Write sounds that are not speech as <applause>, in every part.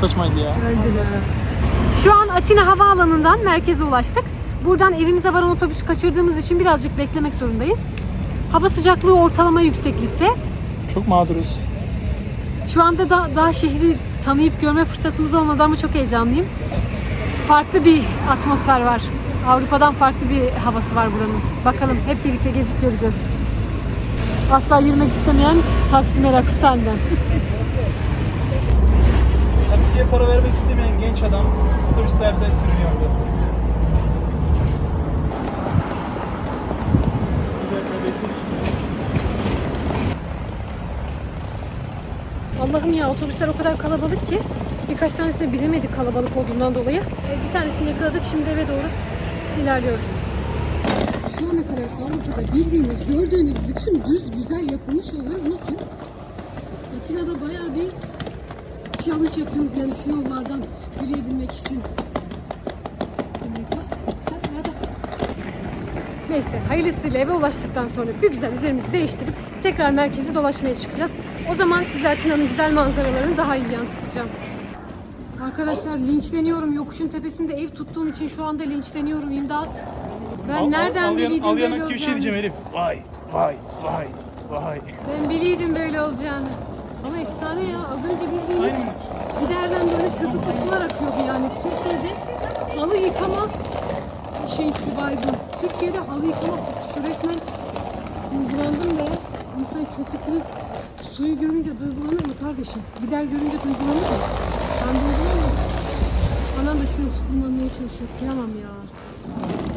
Çok saçmaydı ya. Bence de. Şu an Atina Havaalanı'ndan merkeze ulaştık. Buradan evimize varan otobüsü kaçırdığımız için birazcık beklemek zorundayız. Hava sıcaklığı ortalama yükseklikte. Çok mağduruz. Şu anda da daha şehri tanıyıp görme fırsatımız olmadı ama çok heyecanlıyım. Farklı bir atmosfer var. Avrupa'dan farklı bir havası var buranın. Bakalım hep birlikte gezip göreceğiz. Asla yürümek istemeyen taksi meraklısı senden. <laughs> Taksiye para vermek istemeyen genç adam otobüslerde sürünüyordu. Allah'ım ya otobüsler o kadar kalabalık ki birkaç tanesini bilemedik kalabalık olduğundan dolayı. E, Bir tanesini yakaladık şimdi eve doğru ilerliyoruz. Şu ana kadar Avrupa'da bildiğiniz, gördüğünüz bütün düz güzel yapılmış yolları unutun. Atina'da bayağı bir challenge yapıyoruz yani şu yollardan yürüyebilmek için. Neyse hayırlısıyla eve ulaştıktan sonra bir güzel üzerimizi değiştirip tekrar merkezi dolaşmaya çıkacağız. O zaman size Atina'nın güzel manzaralarını daha iyi yansıtacağım. Arkadaşlar linçleniyorum. Yokuşun tepesinde ev tuttuğum için şu anda linçleniyorum. İmdat. Ben nereden biliydim al böyle yanak gibi şey olacağını? diyeceğim Elif. Vay vay vay vay. Ben biliydim böyle olacağını. Ama efsane ya. Az önce bildiğiniz giderden böyle köpüklü sular akıyordu yani. Türkiye'de halı yıkama şeysi vibe'ı. Türkiye'de halı yıkama kokusu resmen duygulandım ve insan köpüklü suyu görünce duygulanır mı kardeşim? Gider görünce duygulanır mı? Ben duygulanmadım. Anam da şu tırmanmaya çalışıyor. Kıyamam ya.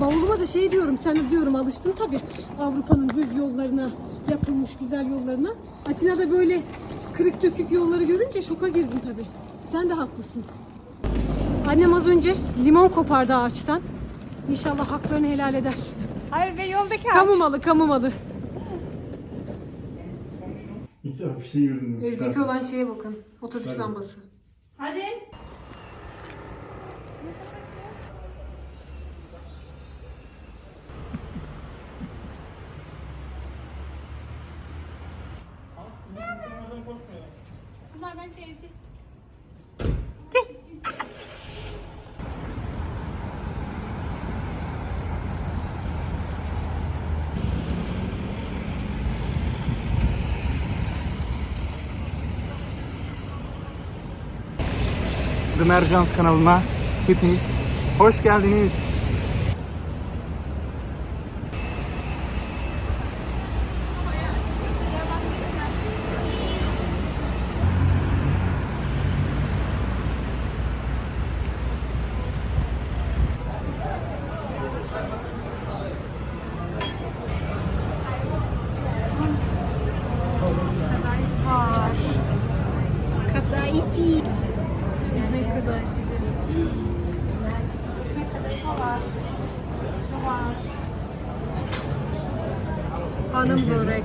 Bavuluma da şey diyorum, sen de diyorum alıştın tabii Avrupa'nın düz yollarına, yapılmış güzel yollarına. Atina'da böyle kırık dökük yolları görünce şoka girdin tabii. Sen de haklısın. Annem az önce limon kopardı ağaçtan. İnşallah haklarını helal eder. Hayır ve yoldaki Kamu malı, kamu malı. İlk defa bir şey gördüm. Evdeki olan şeye bakın. Otobüs lambası. Hadi. Bunlar bence evcil. The Mercans kanalına hepiniz hoş geldiniz. Hanım börek.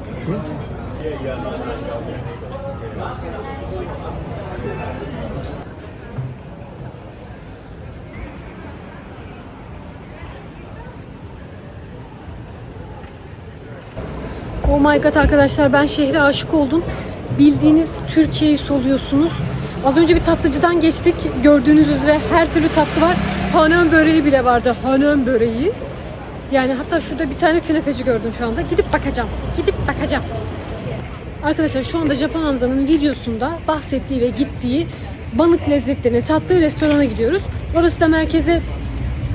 Oh my god arkadaşlar ben şehre aşık oldum. Bildiğiniz Türkiye'yi soluyorsunuz. Az önce bir tatlıcıdan geçtik. Gördüğünüz üzere her türlü tatlı var. Hanım böreği bile vardı. Hanım böreği. Yani hatta şurada bir tane künefeci gördüm şu anda. Gidip bakacağım. Gidip bakacağım. Arkadaşlar şu anda Japon Hamza'nın videosunda bahsettiği ve gittiği balık lezzetlerini tattığı restorana gidiyoruz. Orası da merkeze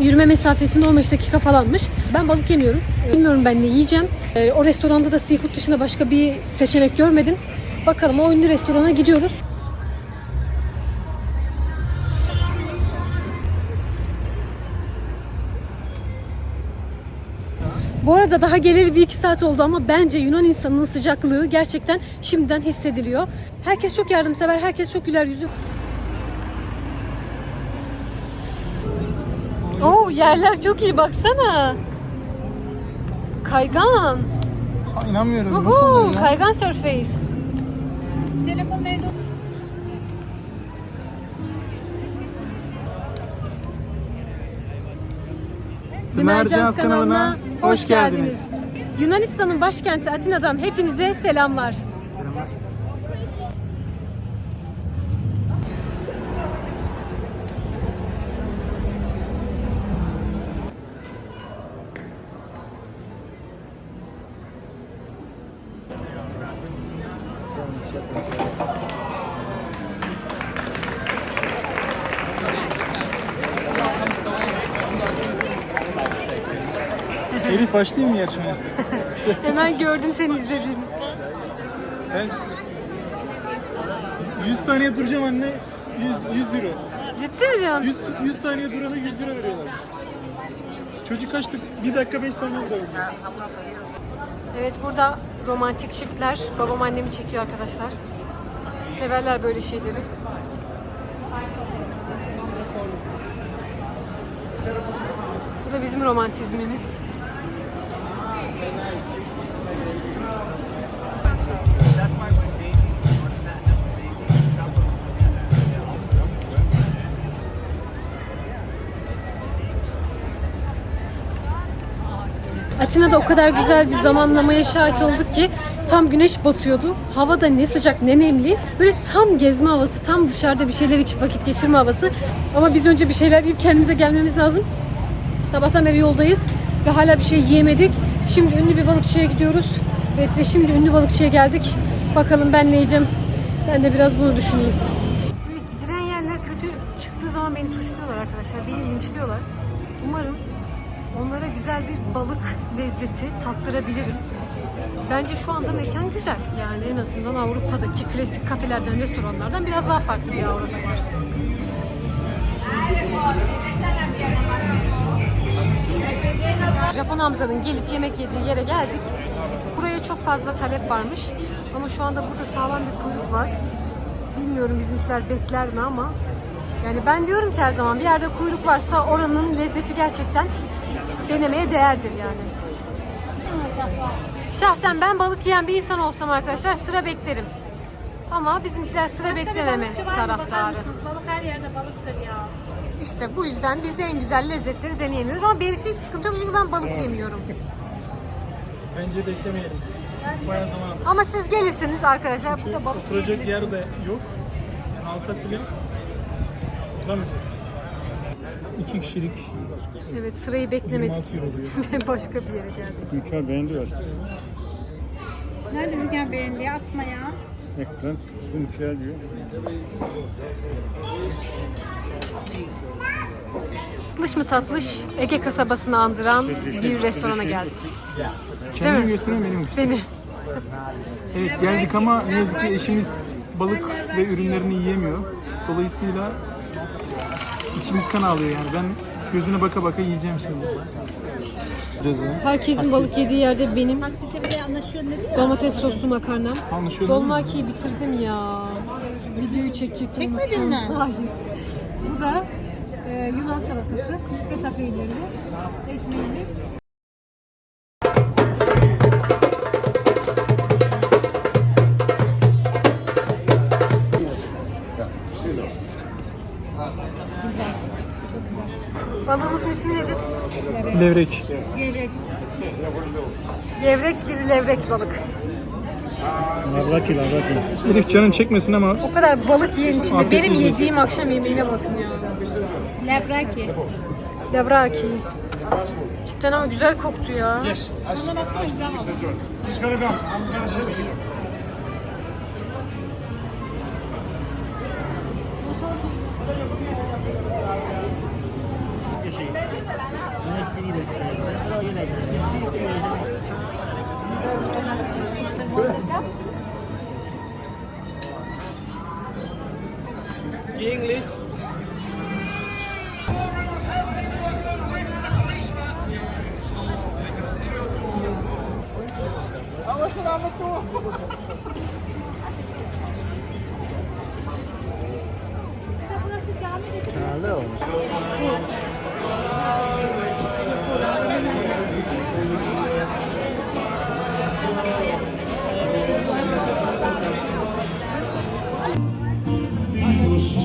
yürüme mesafesinde 15 dakika falanmış. Ben balık yemiyorum. Bilmiyorum ben ne yiyeceğim. Ee, O restoranda da seafood dışında başka bir seçenek görmedim. Bakalım o ünlü restorana gidiyoruz. Bu arada daha geleli bir iki saat oldu ama bence Yunan insanının sıcaklığı gerçekten şimdiden hissediliyor. Herkes çok yardımsever, herkes çok güler yüzlü. Oo yerler çok iyi baksana. Kaygan. Aa, inanmıyorum. Uhu, kaygan surface. Telefon nerede? Dimercans kanalına hoş geldiniz. Yunanistan'ın başkenti Atina'dan hepinize selamlar. Başlayayım mı yarışmaya? <laughs> Hemen gördüm seni izlediğini. Ben 100 saniye duracağım anne. 100, 100 euro. Ciddi mi diyorsun? 100, 100 saniye durana 100 euro veriyorlar. Çocuk kaçtı? 1 dakika 5 saniye durabildi. Evet burada romantik çiftler. Babam annemi çekiyor arkadaşlar. Severler böyle şeyleri. Bu da bizim romantizmimiz. Atina'da o kadar güzel bir zamanlamaya şahit olduk ki tam güneş batıyordu. Hava da ne sıcak ne nemli. Böyle tam gezme havası, tam dışarıda bir şeyler içip vakit geçirme havası. Ama biz önce bir şeyler yiyip kendimize gelmemiz lazım. Sabahtan beri yoldayız ve hala bir şey yiyemedik. Şimdi ünlü bir balıkçıya gidiyoruz. Evet ve şimdi ünlü balıkçıya geldik. Bakalım ben ne yiyeceğim. Ben de biraz bunu düşüneyim. Böyle gidilen yerler kötü çıktığı zaman beni suçluyorlar arkadaşlar. Beni linçliyorlar. Umarım onlara güzel bir balık lezzeti tattırabilirim. Bence şu anda mekan güzel. Yani en azından Avrupa'daki klasik kafelerden, restoranlardan biraz daha farklı bir aurası var. Japon Hamza'nın gelip yemek yediği yere geldik. Buraya çok fazla talep varmış. Ama şu anda burada sağlam bir kuyruk var. Bilmiyorum bizimkiler bekler mi ama yani ben diyorum ki her zaman bir yerde kuyruk varsa oranın lezzeti gerçekten denemeye değerdir yani. Şahsen ben balık yiyen bir insan olsam arkadaşlar sıra beklerim. Ama bizimkiler sıra beklememe taraftarı. Balık her yerde balıktır ya. İşte bu yüzden biz en güzel lezzetleri deneyemiyoruz ama benim için hiç sıkıntı yok çünkü ben balık yemiyorum. Bence beklemeyelim. Bayağı zaman. Ama siz gelirseniz arkadaşlar burada balık Oturacak yer de yok. Yani alsak bile oturamayacağız. İki kişilik Evet sırayı beklemedik 26 euro oluyor. <laughs> ve başka bir yere geldik. Mükemmel beğendiler. Nerede Mügen beğendi? Atma ya. Ekran mükemmel diyor. Tatlış mı tatlış Ege kasabasını andıran bir restorana geldik. Kendimi mi? göstereyim benim göstereyim. Seni. Evet geldik ama ne yazık ki eşimiz balık ve ürünlerini yiyemiyor. Dolayısıyla içimiz kan ağlıyor yani. Ben gözüne baka baka yiyeceğim şimdi. Herkesin balık yediği yerde benim Taksici bile anlaşıyor ne diyor? domates soslu makarnam. Anlaşıldı mı? Dolmakiyi bitirdim ya. Videoyu çekecektim. Çekmedin mi? <laughs> Hayır. Bu da e, Yunan salatası. Feta peynirli. Ekmeğimiz. Levrek. Levrek bir levrek balık. Lavraki lavraki. Elif canın çekmesin ama O kadar balık yiyen içinde Afiyet benim olsun. yediğim akşam yemeğine bakın ya. Levraki. Levraki. Cidden ama güzel koktu ya. Ona baksana güzel oldu. English. Awas selamat tu. <laughs>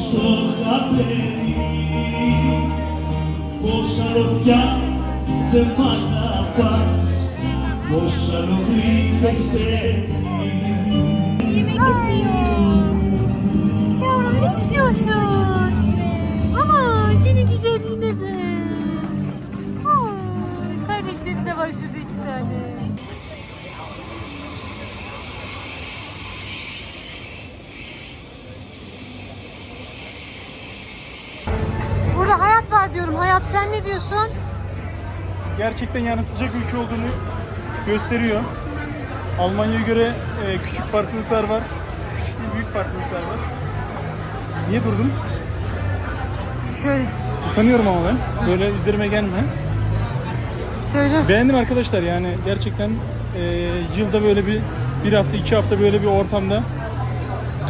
στο χαπέλι Πόσα ροδιά δεν μ' αγαπάς Πόσα νωρί και στέλνει Yavrum ne istiyorsun? Ama senin güzelliğine be. Ay, kardeşleri de var şurada iki tane. Var diyorum. Hayat sen ne diyorsun? Gerçekten yani sıcak ülke olduğunu gösteriyor. Almanya'ya göre e, küçük farklılıklar var. Küçük ve büyük farklılıklar var. Niye durdun? Şöyle Utanıyorum ama ben. Böyle üzerime gelme. söyle. Beğendim arkadaşlar yani gerçekten e, yılda böyle bir bir hafta iki hafta böyle bir ortamda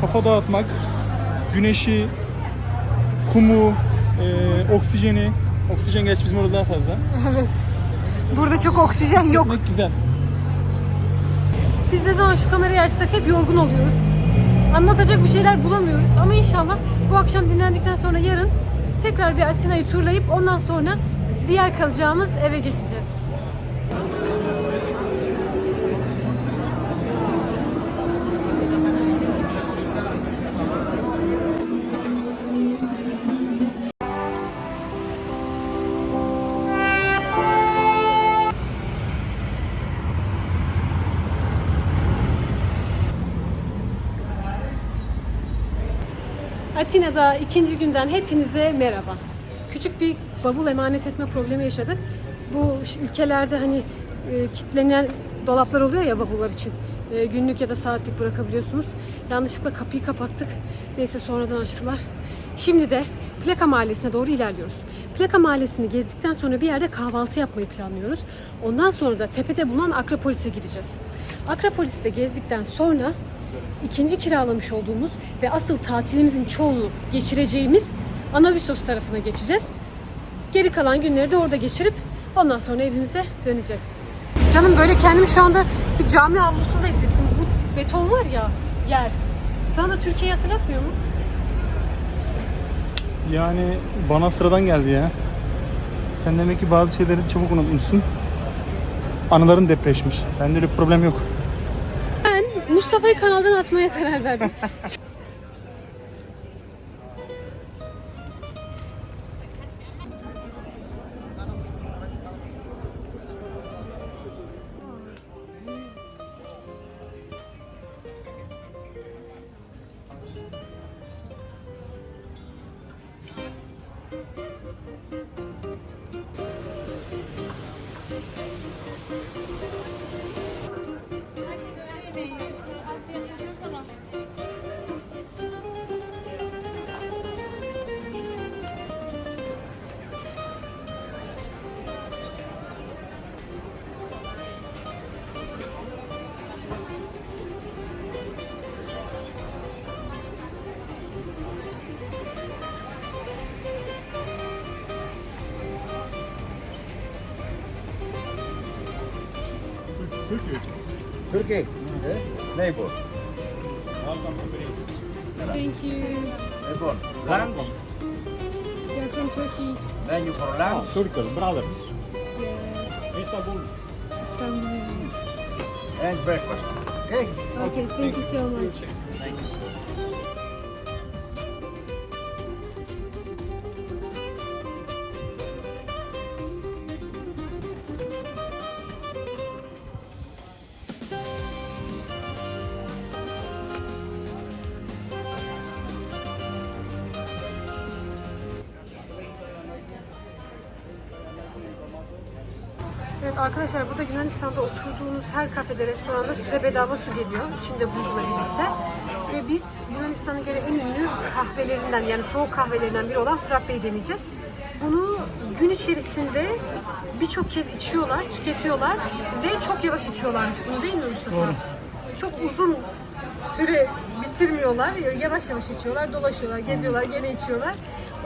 kafa dağıtmak, güneşi, kumu, e, oksijeni, oksijen gerçi bizim orada daha fazla. Evet. Burada çok oksijen yok. Hissetmek güzel. Biz ne zaman şu kamerayı açsak hep yorgun oluyoruz. Anlatacak bir şeyler bulamıyoruz. Ama inşallah bu akşam dinlendikten sonra yarın tekrar bir Atina'yı turlayıp ondan sonra diğer kalacağımız eve geçeceğiz. Atina'da ikinci günden hepinize merhaba. Küçük bir bavul emanet etme problemi yaşadık. Bu ülkelerde hani e, kilitlenen dolaplar oluyor ya bavullar için. E, günlük ya da saatlik bırakabiliyorsunuz. Yanlışlıkla kapıyı kapattık. Neyse sonradan açtılar. Şimdi de Plaka Mahallesi'ne doğru ilerliyoruz. Plaka Mahallesi'ni gezdikten sonra bir yerde kahvaltı yapmayı planlıyoruz. Ondan sonra da tepede bulunan Akropolis'e gideceğiz. Akropolis'te gezdikten sonra ikinci kiralamış olduğumuz ve asıl tatilimizin çoğunu geçireceğimiz Anavisos tarafına geçeceğiz. Geri kalan günleri de orada geçirip ondan sonra evimize döneceğiz. Canım böyle kendimi şu anda bir cami avlusunda hissettim. Bu beton var ya yer. Sana da Türkiye'yi hatırlatmıyor mu? Yani bana sıradan geldi ya. Sen demek ki bazı şeyleri çabuk unutmuşsun. Anıların depreşmiş. Bende öyle bir problem yok. Mustafa'yı kanaldan atmaya karar verdim. <laughs> Turkey, eh? neighbor. Thank you. Neighbor. Lunch, You're from Turkey. menu for lunch. Turkey, brother. Yes. Istanbul. Istanbul. and breakfast. Okay. Okay, thank you so much. Evet arkadaşlar burada Yunanistan'da oturduğunuz her kafede, restoranda size bedava su geliyor. İçinde buzla birlikte. Ve biz Yunanistan'ın gene en ünlü kahvelerinden yani soğuk kahvelerinden biri olan frappe'yi deneyeceğiz. Bunu gün içerisinde birçok kez içiyorlar, tüketiyorlar ve çok yavaş içiyorlarmış bunu değil mi Mustafa? Çok uzun süre bitirmiyorlar. Yavaş yavaş içiyorlar, dolaşıyorlar, geziyorlar, gene içiyorlar.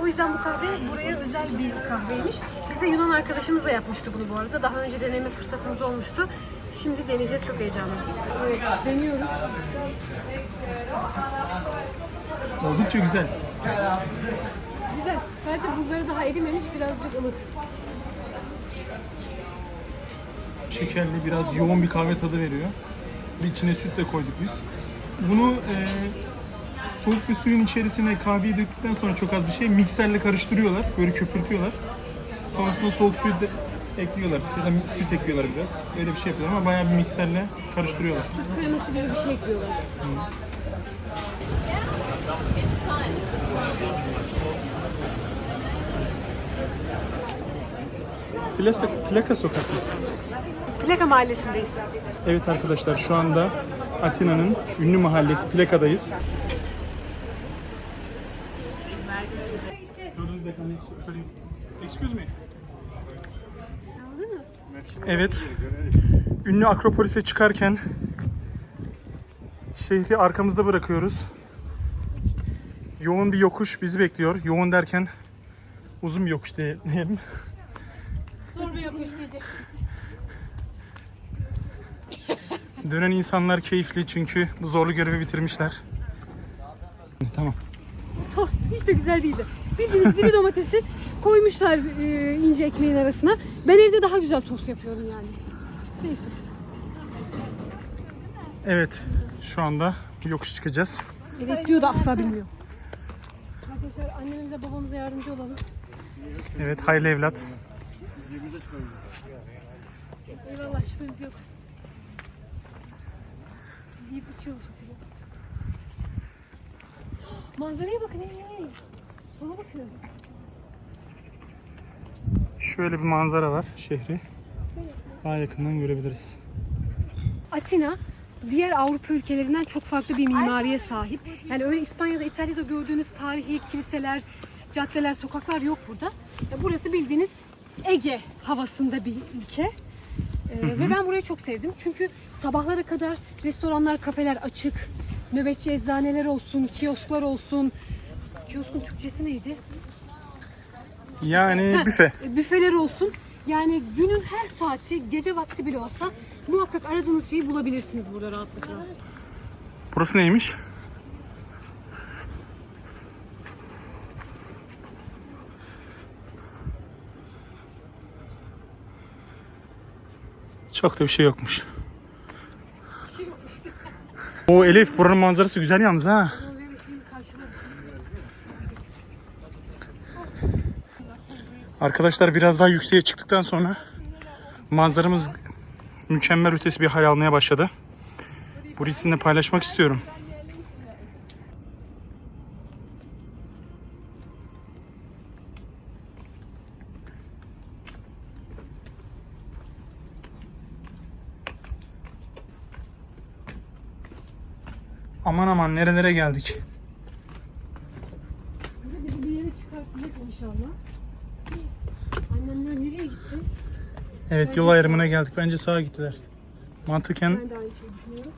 Yüzden bu kahve buraya özel bir kahveymiş. Bize Yunan arkadaşımız da yapmıştı bunu bu arada. Daha önce deneme fırsatımız olmuştu. Şimdi deneyeceğiz. Çok heyecanlıyım. Evet, deniyoruz. Oldukça güzel. Güzel. Sadece buzları daha erimemiş. Birazcık ılık. Şekerli, biraz yoğun bir kahve tadı veriyor. Bir içine süt de koyduk biz. Bunu e, soğuk bir suyun içerisine kahveyi döktükten sonra çok az bir şey mikserle karıştırıyorlar. Böyle köpürtüyorlar. Sonrasında soğuk suyu da ekliyorlar. Ya da süt ekliyorlar biraz. Öyle bir şey yapıyorlar ama bayağı bir mikserle karıştırıyorlar. Süt kreması gibi bir şey ekliyorlar. Plaka, plaka sokak. Plaka mahallesindeyiz. Evet arkadaşlar şu anda Atina'nın ünlü mahallesi Plaka'dayız. Excuse me. Evet. Ünlü Akropolis'e çıkarken şehri arkamızda bırakıyoruz. Yoğun bir yokuş bizi bekliyor. Yoğun derken uzun bir yokuş diyelim. Zor bir yokuş diyeceksin. Dönen insanlar keyifli çünkü bu zorlu görevi bitirmişler. Tamam. Tost hiç de güzel değildi. Bildiğiniz diri domatesi koymuşlar e, ince ekmeğin arasına. Ben evde daha güzel tost yapıyorum yani. Neyse. Evet, şu anda yokuş çıkacağız. Evet diyor da asla bilmiyor. Arkadaşlar annemize babamıza yardımcı olalım. Evet, hayırlı evlat. Eyvallah şüphemiz yok. Deyip uçuyor bu şekilde. Manzaraya bakın ey ey. Sana bakıyorum. Şöyle bir manzara var şehri. Daha yakından görebiliriz. Atina diğer Avrupa ülkelerinden çok farklı bir mimariye sahip. Yani öyle İspanya'da, İtalya'da gördüğünüz tarihi kiliseler, caddeler, sokaklar yok burada. Ya burası bildiğiniz Ege havasında bir ülke. Ee, Ve ben burayı çok sevdim. Çünkü sabahlara kadar restoranlar, kafeler açık. Nöbetçi eczaneler olsun, kiosklar olsun. Kioskun Türkçesi neydi? Yani büfe. E, büfeler olsun. Yani günün her saati, gece vakti bile olsa muhakkak aradığınız şeyi bulabilirsiniz burada rahatlıkla. Burası neymiş? Çok da bir şey yokmuş. O Elif buranın manzarası güzel yalnız ha. Arkadaşlar biraz daha yükseğe çıktıktan sonra manzaramız mükemmel ötesi bir hal almaya başladı. Burayı sizinle paylaşmak istiyorum. Aman aman nerelere geldik. Bizi bir yere çıkartacak inşallah. Annemler nereye gitti? Evet yol ayrımına geldik. Bence sağa gittiler. Mantıken Ben de aynı şeyi düşünüyorum.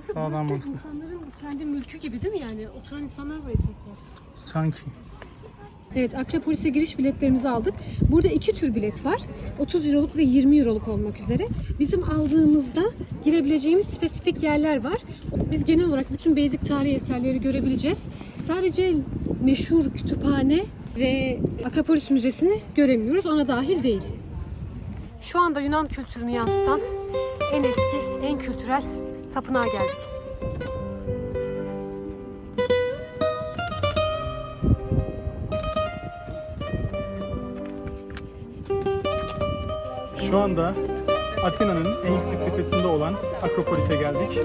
sağdan mantıklı. insanların kendi mülkü gibi değil mi yani? Oturan insanlar var etrafta. Sanki. Evet Akropolis'e giriş biletlerimizi aldık. Burada iki tür bilet var. 30 euroluk ve 20 euroluk olmak üzere. Bizim aldığımızda girebileceğimiz spesifik yerler var. Biz genel olarak bütün basic tarihi eserleri görebileceğiz. Sadece meşhur kütüphane ve Akropolis Müzesi'ni göremiyoruz. Ona dahil değil. Şu anda Yunan kültürünü yansıtan en eski, en kültürel tapınağa geldik. Şu anda Atina'nın en yüksek tepesinde olan Akropolis'e geldik.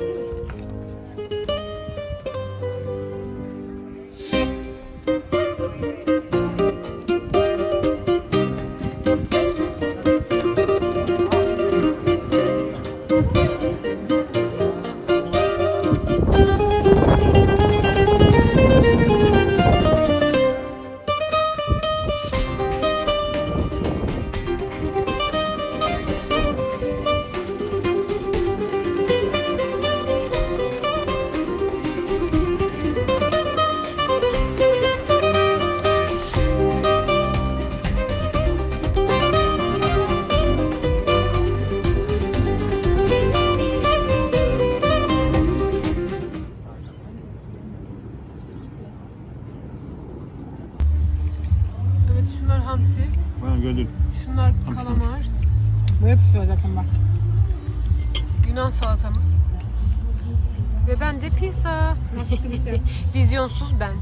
<laughs> Vizyonsuz ben.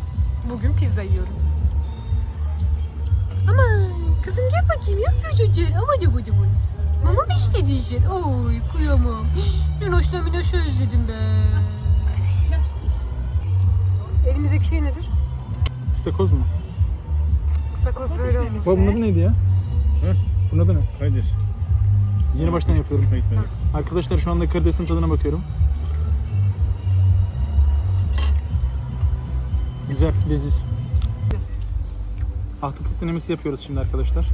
Bugün pizza yiyorum. Aman kızım gel bakayım yapıyor çocuğun. Aman aman aman. Mama mı istedi için? Oy kıyamam. <gasps> Minoş'la Minoş'u özledim ben. Elimizdeki şey nedir? İstakoz mu? Kısakoz böyle olmuş. Bu bunun adı neydi ya? Hı? Bunun adı ne? Kaydır. Yeni baştan yapıyorum. Arkadaşlar şu anda karidesin tadına bakıyorum. Güzel, leziz. Ahtapot denemesi yapıyoruz şimdi arkadaşlar.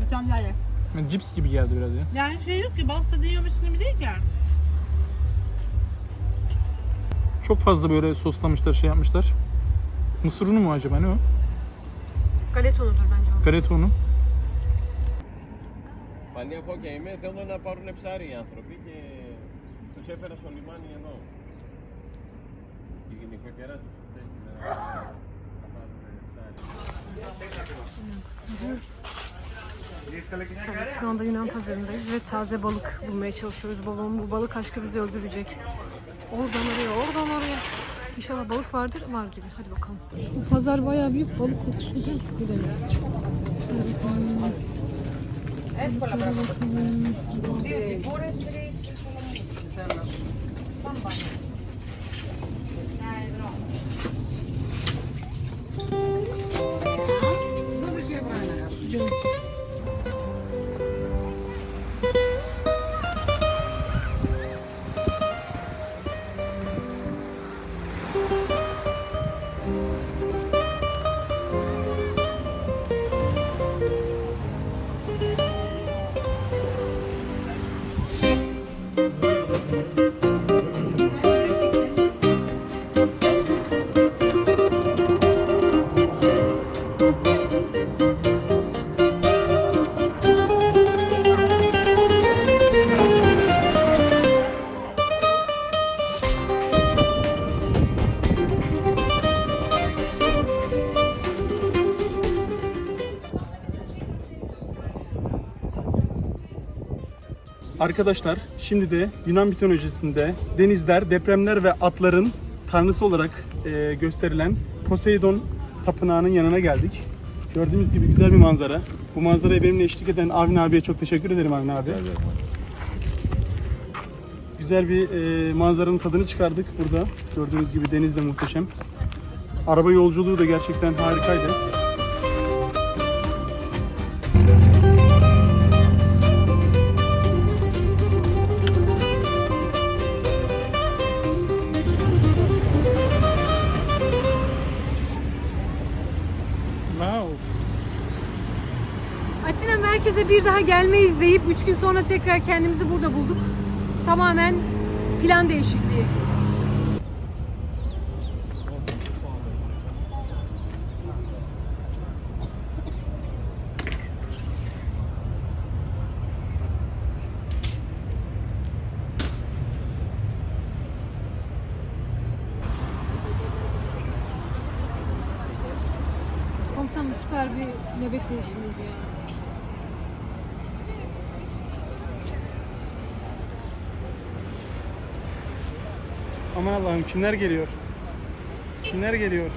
Bir tane daha ye. Yani cips gibi geldi biraz ya. Yani şey yok ki balık tadı yiyormuşsun gibi değil ki. Çok fazla böyle soslamışlar, şey yapmışlar. Mısır unu mu acaba ne o? Galeta unudur bence o. Galeta unu. Πανία φώκια είμαι, θέλω να πάρουν ψάρι οι άνθρωποι και τους έφερα στο λιμάνι εδώ. Η γυναικοκερά τους θέλει να να πάρουν ψάρι. Evet, şu anda Yunan pazarındayız ve taze balık bulmaya çalışıyoruz. Babam bu balık aşkı bizi öldürecek. Oradan oraya, oradan oraya. İnşallah balık vardır. Var gibi. Hadi bakalım. Bu pazar bayağı büyük. Balık kokusu da güzel. Arkadaşlar şimdi de Yunan mitolojisinde denizler, depremler ve atların tanrısı olarak e, gösterilen Poseidon tapınağının yanına geldik. Gördüğünüz gibi güzel bir manzara. Bu manzaraya benimle eşlik eden Avni abiye çok teşekkür ederim Avni abi. Güzel bir e, manzaranın tadını çıkardık burada. Gördüğünüz gibi deniz de muhteşem. Araba yolculuğu da gerçekten harikaydı. Daha gelmeyiz deyip 3 gün sonra tekrar kendimizi burada bulduk. Tamamen plan değişikliği. Komutanım süper bir nöbet değişimiydi ya. Aman Allah'ım kimler geliyor? Kimler geliyor?